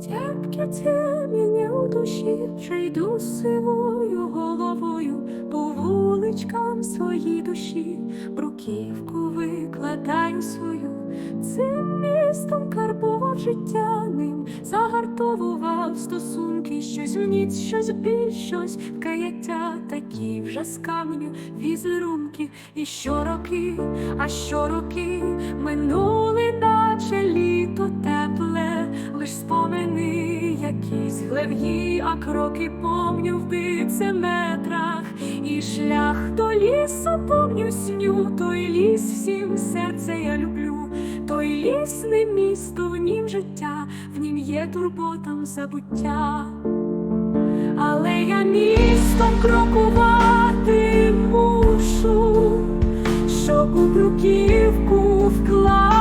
Тяжке теміння у душі, вже йду сивою головою по вуличкам своїй душі, бруківку викладаю свою, цим містом карбував життя ним, загартовував стосунки, щось в ніц, щось біль, щось каяття, такі вже з каменю візерунки, і щороки, а щороки минули, наче літо тепле, лиш спомини якісь глев'ї, а кроки помню в бицеметрах, і шлях до лісу помню сню, той ліс всім серце я люблю, той ліс не місто, в нім життя, в нім є турботам забуття. Але я містом крокувати мушу, щоб у бруківку вкласти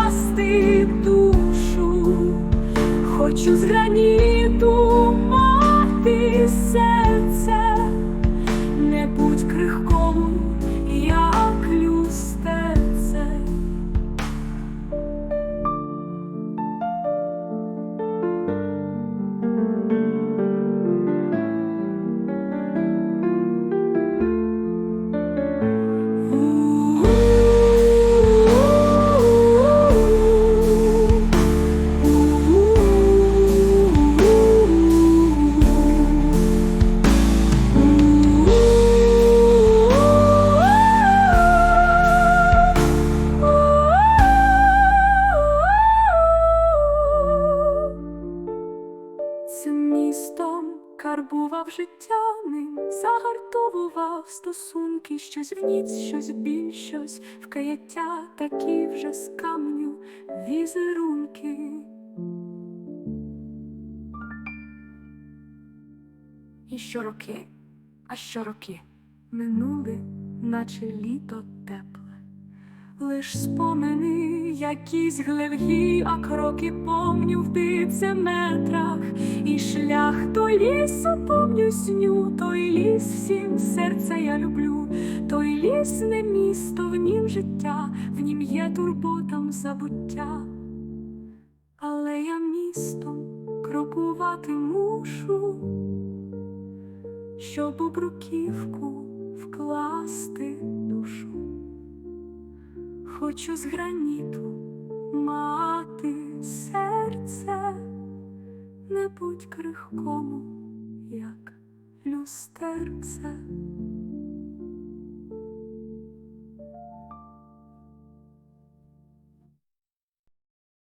душу. Хочу з граніту містом карбував життя ним, загартовував стосунки, щось в ніц, щось біль, щось в каяття, такі вже з каменю візерунки. І щороки, а щороки минули, наче літо. Лиш спомини якісь глевгі, а кроки помню в бицеметрах, і шлях до лісу помню сню, той ліс всім серце я люблю, той ліс не місто, в нім життя, в нім є турботам забуття. Але я містом крокувати мушу, щоб у бруківку вкласти душу. Хочу з граніту мати серце, не будь крихкому, як люстерце.